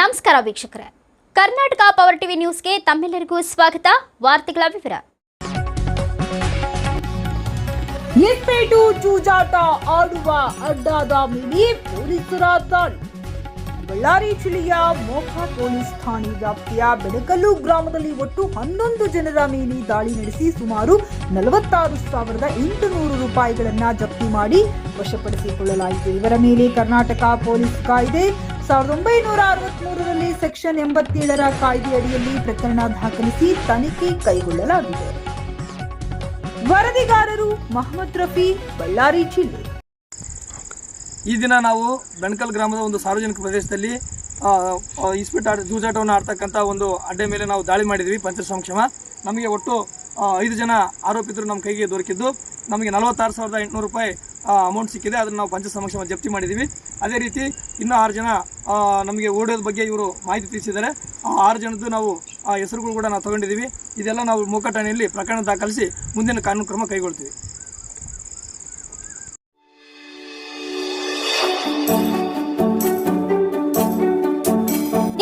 ನಮಸ್ಕಾರ ವೀಕ್ಷಕರೇ. Karnataka power TV ನ್ಯೂಸ್ಗೆ ತಮ್ಮೆಲ್ಲರಿಗೂ ಸ್ವಾಗತ. ವಾರ್ತೆಗಳ ವಿವರ. ಎಸ್ಪೇಟು ಜೂಜಾಟ ಆಡುವ ಅಡ್ಡಾದ ಮೇಲೆ ಪೊಲೀಸರ ದಾಳಿ. ಬಳ್ಳಾರಿ ಜಿಲ್ಲೆಯ ಮೋಖ ಪೊಲೀಸ್ ಠಾಣೆ ವ್ಯಾಪ್ತಿಯ ಬೆಡಕಲ್ಲು ಗ್ರಾಮದಲ್ಲಿ ಒಟ್ಟು ಹನ್ನೊಂದು ಜನರ ಮೇಲೆ ದಾಳಿ ನಡೆಸಿ ಸುಮಾರು ನಲವತ್ತಾರು ಸಾವಿರದ ಎಂಟುನೂರು ರೂಪಾಯಿಗಳನ್ನ ಜಪ್ತಿ ಮಾಡಿ ವಶಪಡಿಸಿಕೊಳ್ಳಲಾಯಿತು ಇವರ ಮೇಲೆ ಕರ್ನಾಟಕ ಪೊಲೀಸ್ ಕಾಯ್ದೆ ಸಾವಿರದ ಒಂಬೈನೂರ ಅರವತ್ಮೂರರಲ್ಲಿ ಸೆಕ್ಷನ್ ಎಂಬತ್ತೇಳರ ಕಾಯ್ದೆ ಅಡಿಯಲ್ಲಿ ಪ್ರಕರಣ ದಾಖಲಿಸಿ ತನಿಖೆ ಕೈಗೊಳ್ಳಲಾಗಿದೆ. ವರದಿಗಾರರು ಮಹಮ್ಮದ್ ರಫಿ, ಬಳ್ಳಾರಿ ಜಿಲ್ಲೆ. ಈ ದಿನ ನಾವು ಬೆಣಕಲ್ ಗ್ರಾಮದ ಒಂದು ಸಾರ್ವಜನಿಕ ಪ್ರದೇಶದಲ್ಲಿ ಇಸ್ಪೀಟ್ ಜೂಜಾಟವನ್ನು ಆಡ್ತಕ್ಕಂಥ ಒಂದು ಅಡ್ಡೆ ಮೇಲೆ ನಾವು ದಾಳಿ ಮಾಡಿದ್ವಿ, ಪಂಚ ಸಂಕ್ಷೇಮ. ನಮಗೆ ಒಟ್ಟು ಐದು ಜನ ಆರೋಪಿತರು ನಮ್ಮ ಕೈಗೆ ದೊರಕಿದ್ದು. ನಮಗೆ ನಲವತ್ತಾರು ಸಾವಿರದ ಎಂಟುನೂರು ರೂಪಾಯಿ ಅಮೌಂಟ್ ಸಿಕ್ಕಿದೆ. ಅದನ್ನು ನಾವು ಪಂಚ ಸಮಕ್ಷಮ ಜಪ್ತಿ ಮಾಡಿದ್ದೀವಿ ಅದೇ ರೀತಿ ಇನ್ನೂ ಆರು ಜನ ನಮಗೆ ಓಡೋದ ಬಗ್ಗೆ ಇವರು ಮಾಹಿತಿ ತಿಳಿಸಿದ್ದಾರೆ. ಆರು ಜನದ್ದು ನಾವು ಹೆಸರುಗಳು ಕೂಡ ನಾವು ತಗೊಂಡಿದ್ದೀವಿ ಇದೆಲ್ಲ ನಾವು ಮೂಕಠಾಣೆಯಲ್ಲಿ ಪ್ರಕರಣ ದಾಖಲಿಸಿ ಮುಂದಿನ ಕಾನೂನು ಕ್ರಮ ಕೈಗೊಳ್ತೀವಿ.